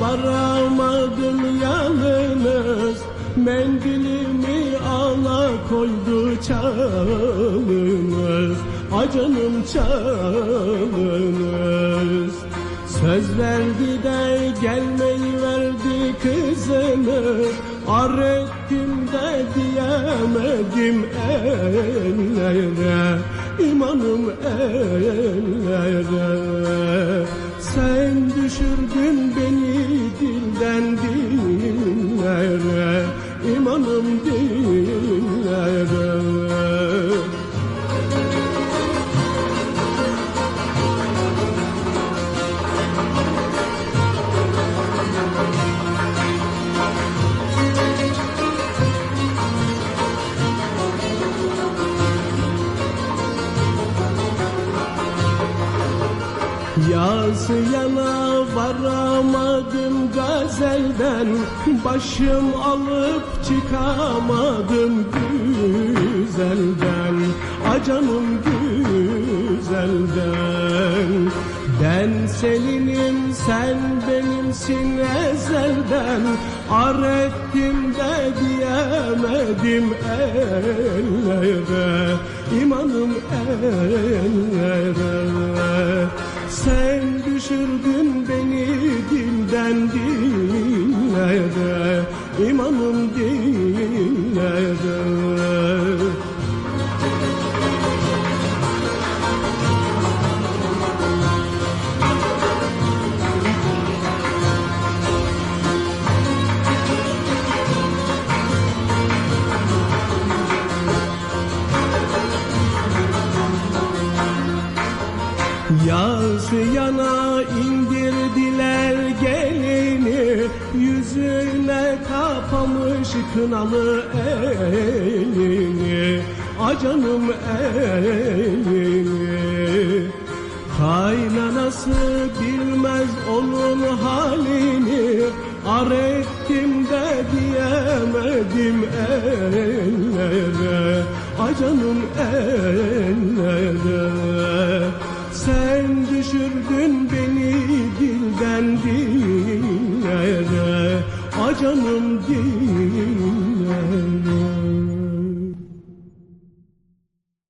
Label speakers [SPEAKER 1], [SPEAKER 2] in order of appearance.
[SPEAKER 1] Varamadım yalnız. Mendilimi ala koydu çalınız. Acanım çalınız. Söz verdi de gelmeyi verdi kızını Ar ettim de diyemedim ellere. İmanım ellere Sen düşürdün beni dilden dillere İmanım dillere Yaz yana varamadım gazelden Başım alıp çıkamadım güzelden. Acanım güzelden Ben seninim sen benimsin ezelden. Ar ettim de diyemedim ellere İmanım ellere dillere İmanım dillere Yaz yana indirdiler Yüzüne kapamış kınalı elini Acanım elini. Kaynanası bilmez onun halini Ar ettim de diyemedim ellere Acanım ellere. Sen düşürdün beni dilden dillere canım değil